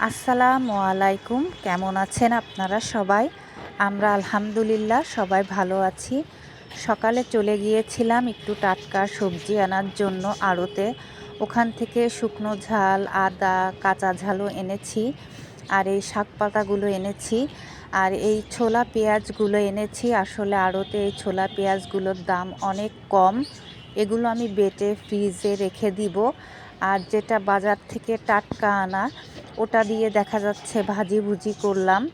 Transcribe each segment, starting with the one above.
আসসালামু আলাইকুম। কেমন আছেন আপনারা সবাই? আমরা আলহামদুলিল্লাহ সবাই ভালো আছি। সকালে চলে গিয়েছিলাম একটু টাটকা সবজি আনার জন্য আড়তে। ওখান থেকে শুকনো ঝাল, আদা, কাঁচা ঝালও এনেছি আর এই শাক পাতাগুলো এনেছি। আর এই ছোলা পেঁয়াজগুলো এনেছি। আসলে আড়তে এই ছোলা পেঁয়াজগুলোর দাম অনেক কম। এগুলো আমি বেটে ফ্রিজে রেখে দিব। আর যেটা বাজার থেকে টাটকা আনা ওটা দিয়ে দেখা যাচ্ছে ভাজি ভুজি করলাম।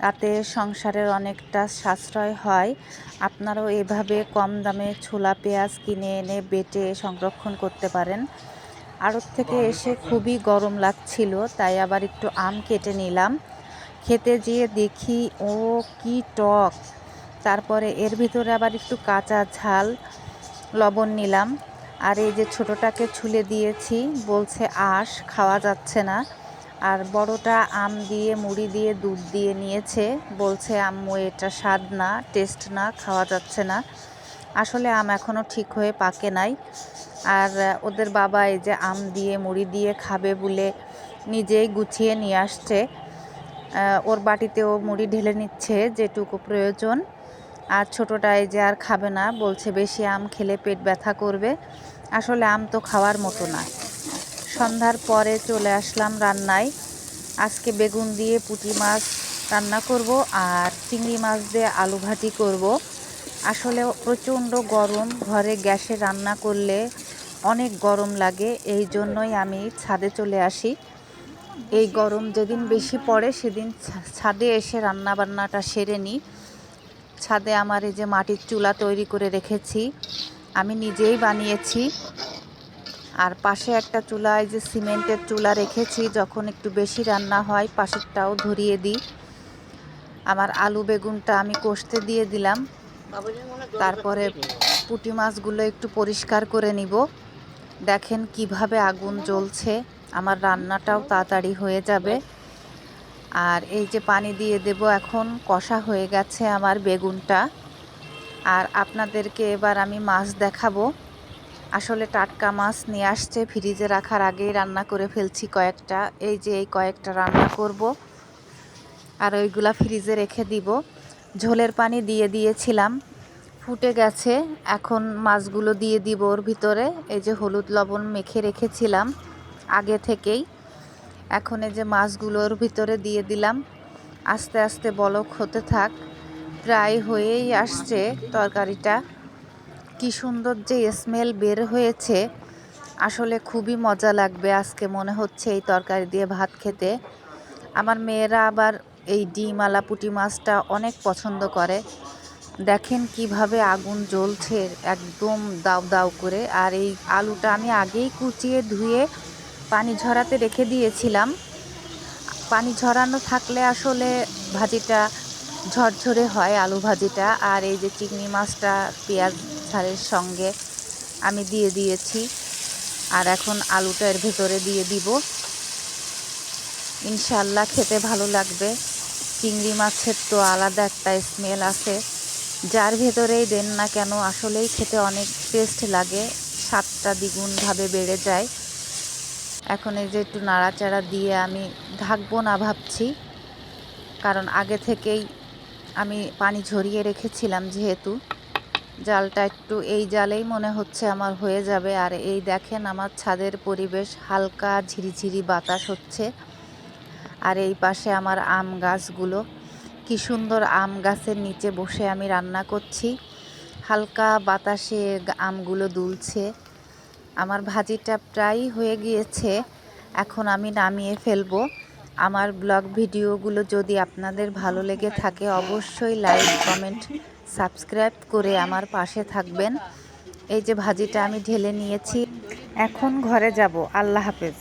তাতে সংসারের অনেকটা সাশ্রয় হয়। আপনারাও এভাবে কম দামে ছোলা, পেঁয়াজ কিনে এনে বেটে সংরক্ষণ করতে পারেন। আড়ত থেকে এসে খুবই গরম লাগছিল, তাই আবার একটু আম কেটে নিলাম। খেতে যেয়ে দেখি, ও কি টক! তারপরে এর ভিতরে আবার একটু কাঁচা ঝাল, লবণ নিলাম। আর এই যে ছোটোটাকে ছুলে দিয়েছি, বলছে আঁশ, খাওয়া যাচ্ছে না। আর বড়টা আম দিয়ে, মুড়ি দিয়ে, দুধ দিয়ে নিয়েছে। বলছে, আম্মু, এটা স্বাদ না, টেস্ট না, খাওয়া যাচ্ছে না। আসলে আম এখনও ঠিক হয়ে পাকে নাই। আর ওদের বাবা এই যে আম দিয়ে, মুড়ি দিয়ে খাবে বলে নিজেই গুছিয়ে নিয়ে আসছে। ওর বাটিতেও মুড়ি ঢেলে নিচ্ছে, যেটুকু প্রয়োজন। আর ছোটোটা এই যে আর খাবে না, বলছে, বেশি আম খেলে পেট ব্যথা করবে। আসলে আম তো খাওয়ার মতো না। সন্ধ্যার পরে চলে আসলাম রান্নায়। আজকে বেগুন দিয়ে পুঁটি মাছ রান্না করব আর চিংড়ি মাছ দিয়ে আলু ভাজি করব। আসলে প্রচণ্ড গরম, ঘরে গ্যাসে রান্না করলে অনেক গরম লাগে, এই জন্যই আমি ছাদে চলে আসি। এই গরম যেদিন বেশি পড়ে সেদিন ছাদে এসে রান্না বান্নাটা সেরে নিই। ছাদে আমার এই যে মাটির চুলা তৈরি করে রেখেছি, আমি নিজেই বানিয়েছি। আর পাশে একটা চুলায় যে সিমেন্টের চুলা রেখেছি, যখন একটু বেশি রান্না হয়, পাশেরটাও ধরিয়ে দিই। আমার আলু বেগুনটা আমি কষতে দিয়ে দিলাম। তারপরে পুঁটি মাছগুলো একটু পরিষ্কার করে নিব। দেখেন কীভাবে আগুন জ্বলছে। আমার রান্নাটাও তাড়াতাড়ি হয়ে যাবে। আর এই যে পানি দিয়ে দেব, এখন কষা হয়ে গেছে আমার বেগুনটা। আর আপনাদেরকে এবার আমি মাছ দেখাবো। আসলে টাটকা মাছ নিয়ে আসছে, ফ্রিজে রাখার আগেই রান্না করে ফেলছি কয়েকটা। এই যে এই কয়েকটা রান্না করব। আর ওইগুলা ফ্রিজে রেখে দিব। ঝোলের পানি দিয়ে দিয়েছিলাম। ফুটে গেছে। এখন মাছগুলো দিয়ে দিব ওর ভিতরে। এই যে হলুদ লবণ মেখে রেখেছিলাম আগে থেকেই। এখন এই যে মাছগুলোর ভিতরে দিয়ে দিলাম। আস্তে আস্তে বলক হতে থাক। প্রায় হয়েই আসছে তরকারিটা। কি সুন্দর যে স্মেল বের হয়েছে। আসলে খুবই মজা লাগবে, আজকে মনে হচ্ছে এই তরকারি দিয়ে ভাত খেতে। আমার মেয়েরা আবার এই ডিম আলা পুঁটি মাছটা অনেক পছন্দ করে। দেখেন কীভাবে আগুন জ্বলছে একদম দাউ দাউ করে। আর এই আলুটা আমি আগেই কুচিয়ে ধুয়ে পানি ঝরাতে রেখে দিয়েছিলাম। পানি ঝরানো থাকলে আসলে ভাজিটা ঝরঝরে হয় আলু ভাজিটা। আর এই যে চিংড়ি মাছটা, পেঁয়াজ ঝালের সঙ্গে আমি দিয়ে দিয়েছি। আর এখন আলুটা এর ভেতরে দিয়ে দিব। ইনশাল্লাহ খেতে ভালো লাগবে। চিংড়ি মাছের তো আলাদা একটা স্মেল আছে। যার ভেতরেই দেন না কেন, আসলেই খেতে অনেক টেস্ট লাগে। স্বাদটা দ্বিগুণভাবে বেড়ে যায়। এখন এই যে একটু নাড়াচাড়া দিয়ে আমি ঢাকবো না ভাবছি। কারণ আগে থেকেই আমি পানি ঝরিয়ে রেখেছিলাম যেহেতু। জালটা একটু এই জালেই মনে হচ্ছে আমার হয়ে যাবে। আর এই দেখেন আমার ছাদের পরিবেশ, হালকা ঝিরিঝিরি বাতাস হচ্ছে। আর এই পাশে আমার আম গাছগুলো। কি সুন্দর আম গাছের নিচে বসে আমি রান্না করছি। হালকা বাতাসে আমগুলো দুলছে। আমার ভাজিটা প্রায় হয়ে গিয়েছে। এখন আমি নামিয়ে ফেলব। আমার ব্লগ ভিডিওগুলো যদি আপনাদের ভালো লেগে থাকে, অবশ্যই লাইক, কমেন্ট সাবস্ক্রাইব করে আমার পাশে থাকবেন। এই যে ভাজিটা আমি ঢেলে নিয়েছি। এখন ঘরে যাব। আল্লাহ হাফেজ।